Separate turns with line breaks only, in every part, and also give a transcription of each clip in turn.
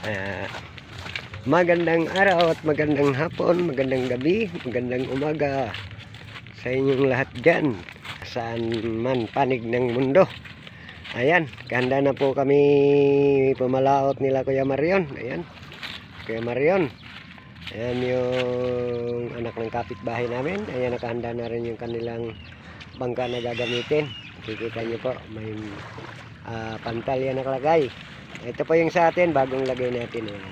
Ah, magandang araw at magandang hapon, magandang gabi, magandang umaga sa inyong lahat dyan. Saan man panig ng mundo. Ayan, ganda na po kami pumalaot nila Kuya Marion. Ayan, Kuya Marion. Ayan yung anak ng kapitbahay namin. Ayan, nakahanda na rin yung kanilang bangka na gagamitin. Kikita nyo po, may ah, pantal yan nakalagay. Ito po yung sa atin, bagong lagay natin. Ayan.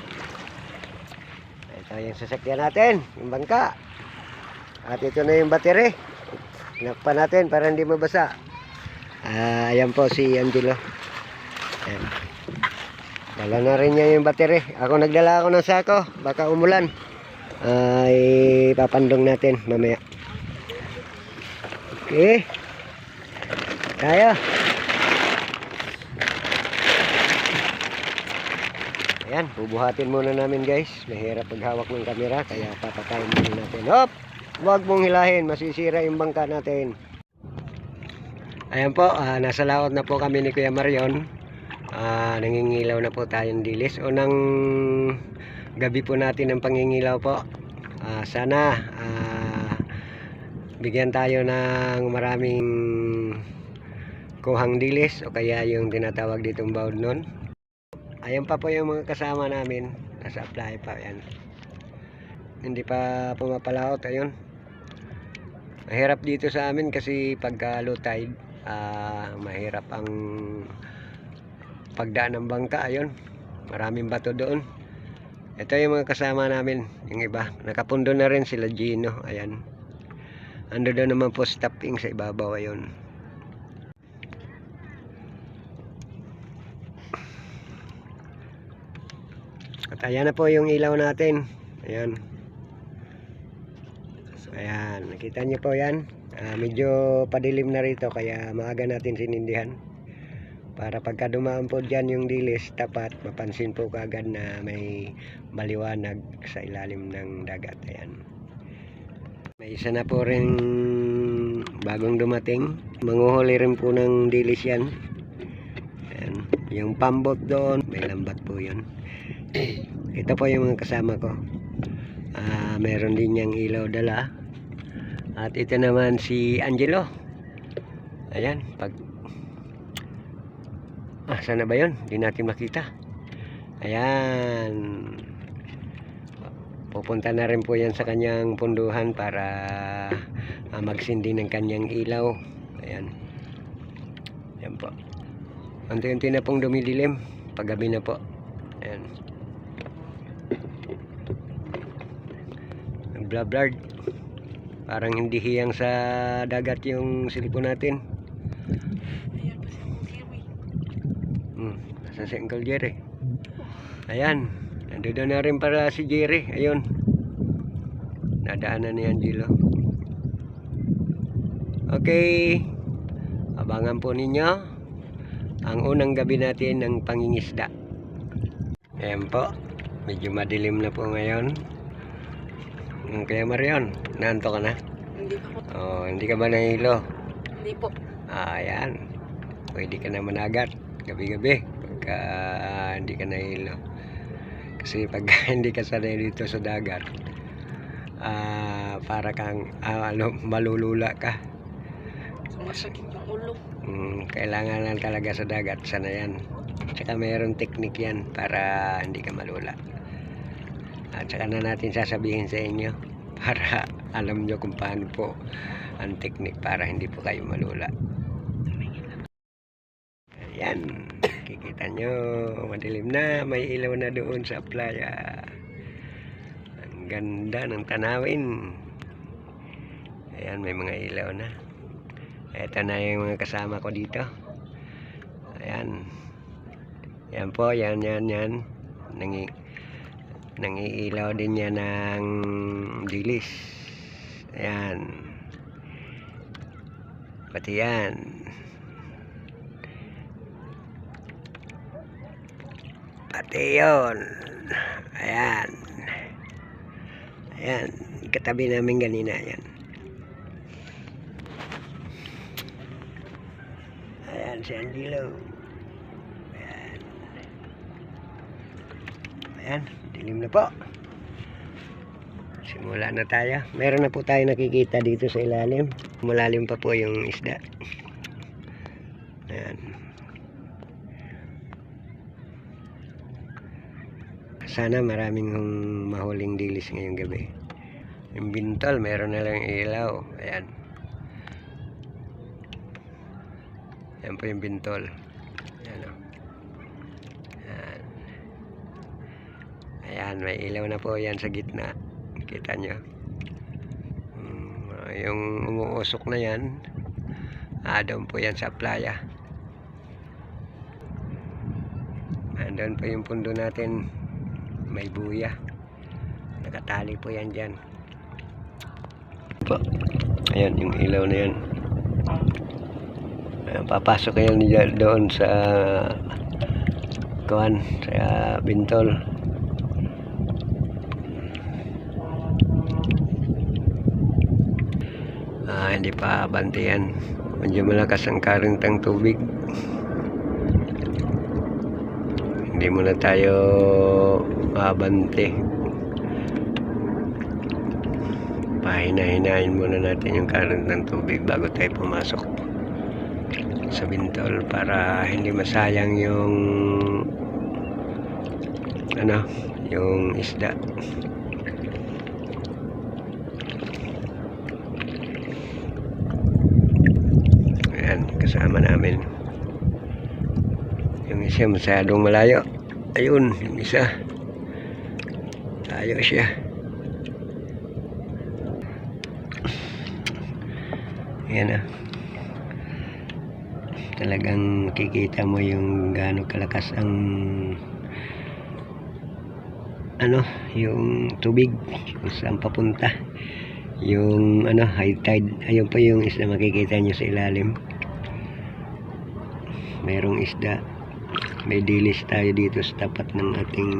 Ito yung sasakyan natin, yung bangka. At ito na yung battery. Nakpa natin para hindi mabasa. Ah, ayan po si Angelo. Ayan. Dala na rin niya yung battery. Ako nagdala ako ng sako. Baka umulan. Ay, papandong natin mamaya. Okay. Tayo. Ayan, bubuhatin muna namin guys. Mahirap paghawak ng kamera kaya papatayin muna natin. Hop! Huwag mong hilahin, masisira yung bangka natin. Ayan po, ah, nasa laot na po kami ni Kuya Marion. Ah, nangingilaw na po tayong dilis. Unang gabi po natin ng pangingilaw po. Ah, sana ah, bigyan tayo ng maraming kuhang dilis o kaya yung tinatawag ditong baud nun. Ayan pa po yung mga kasama namin. Nasa apply pa yan. Hindi pa pumapalaot. Ayun. Mahirap dito sa amin kasi pagka low tide, ah, mahirap ang pagdaan ng bangka. Ayun. Maraming bato doon. Ito yung mga kasama namin. Yung iba. Nakapundo na rin sila Gino. Ayan. Ando doon naman po stopping sa ibabaw. Ayun. At ayan na po yung ilaw natin. Ayan. Ayan, nakita niyo po yan. Ah, medyo padilim na rito kaya maaga natin sinindihan. Para pagka dumaan po dyan yung dilis, tapat mapansin po kagad na may maliwanag sa ilalim ng dagat. Ayan. May isa na po rin bagong dumating. Manguhuli rin po ng dilis yan. Ayan. Yung pambot doon, may lambat po yun. Ito po yung mga kasama ko. Ah, meron din niyang ilaw dala. At ito naman si Angelo. Ayan, pag Ah, sana ba 'yon? Hindi natin makita. Ayan. Pupunta na rin po 'yan sa kanyang punduhan para ah, magsindi ng kanyang ilaw. Ayan. Ayan po. Unti-unti na pong dumidilim. Paggabi na po. Ayan. Nagblab-blard. Parang hindi hiyang sa dagat yung silipon natin. Hmm, nasa si Uncle Jerry. Ayan. Na rin para si Jerry. Ayun. Nadaanan ni Angelo. Okay. Abangan po ninyo ang unang gabi natin ng pangingisda. Ayan po. Medyo madilim na po ngayon. Mm, Kaya Marion, naanto ka na?
Hindi po.
Oh, hindi ka ba nahilo?
Hindi po.
Ah, ayan. Pwede ka na managat gabi-gabi pagka ah, hindi ka nahilo. Kasi pag hindi ka sanay dito sa dagat, ah, para kang ah, ano, malulula ka.
Sumasakit yung ulo.
Mm, kailangan lang talaga sa dagat, sanayan. Tsaka mayroong technique yan para hindi ka malula. At saka na natin sasabihin sa inyo para alam nyo kung paano po ang technique para hindi po kayo malula. Ayan, kikita nyo, madilim na, may ilaw na doon sa playa. Ang ganda ng tanawin. Ayan, may mga ilaw na. Ito na yung mga kasama ko dito. Ayan. Yan po, yan, yan, yan. Nangi, nangiilaw din yan ng dilis. Ayan. Pati yan. Pati yun. Ayan. Ayan. Katabi namin ganina yan. Ayan si Angelo. Ayan. Ayan, dilim na po. Simula na tayo. Meron na po tayo nakikita dito sa ilalim. Malalim pa po yung isda. Ayan. Sana maraming mahuling dilis ngayong gabi. Yung bintol, meron na lang ilaw. Ayan. Ayan po yung bintol. Ayan o. Ayan. Ayan, may ilaw na po yan sa gitna. Kita nyo. Mm, yung umuusok na yan, ah, doon po yan sa playa. Andun po yung pundo natin. May buya. Nakatali po yan dyan. Ayan, yung ilaw na yan. Papasok kayo doon sa kuan sa bintol. Ah, hindi pa bantiyan. Medyo malakas ang karintang tubig. Hindi muna tayo mabante. Pahina-hinahin muna natin yung current ng tubig bago tayo pumasok sa bintol para hindi masayang yung ano, yung isda. Ayan, kasama namin. Yung isa masyadong malayo. Ayun, yung isa. Tayo siya. Ayan ah. Talagang makikita mo yung gaano kalakas ang ano, yung tubig kung saan papunta. Yung ano, high tide. Ayun po yung isda makikita nyo sa ilalim. Merong isda. May dilis tayo dito sa tapat ng ating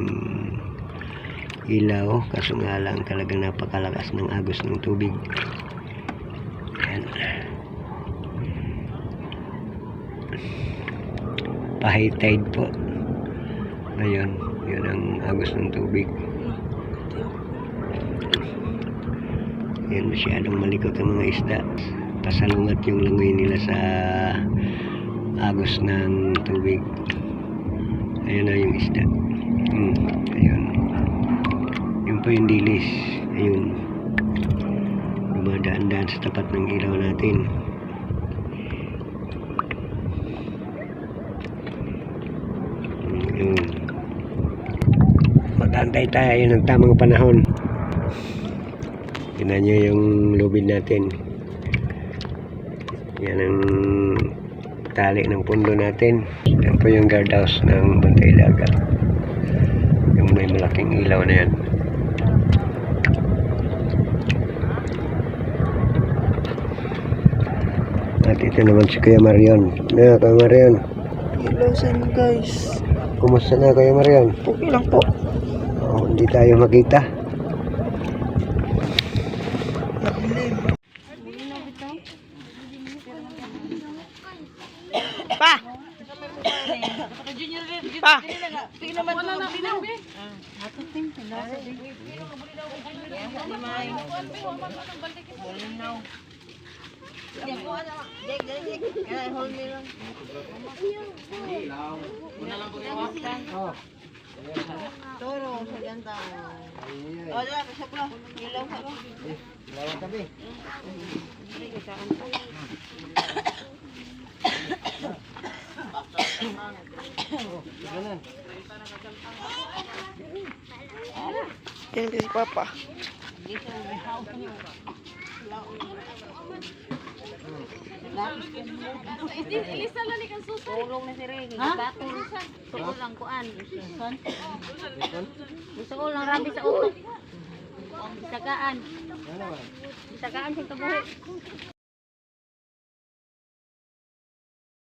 ilaw. Kaso nga lang talagang napakalakas ng agos ng tubig. Ayan. Pa-high tide po. Ayun. Yun ang agos ng tubig. Yan masyadong malikot ang mga isda. Pasalungat yung langoy nila sa agos ng tubig. Ayan na yung isda. Hmm, ayun. Yun po yung dilis. Ayun. Dumadaan-daan sa tapat ng ilaw natin. Hmm, Yun. Magantay tayo ng tamang panahon. Tingnan nyo yung lubid natin. Yan ang tali ng pundo natin. Yan po yung guardhouse ng Bantay Dagat. Yung may malaking ilaw na yan. At ito naman si Kuya Marion. Na, Kuya Marion.
Hello sa guys.
Kumusta na Kuya Marion?
Okay lang po.
Oh, hindi tayo makita.
Nabilib. Pa! Pa! Pili naman ito. Pili naman. Ato ting. Nasa din. Toro, sa ganda. O, dala, pasok lang. Ilaw sa ko.
Lawan kami.
Yan si Papa.
Ilisa lang ikan susan. Tulong na si Regi. Batong susan. Lang kuan. Susan. Suol lang rabi sa utok. Isagaan. Isagaan sa tabuhi.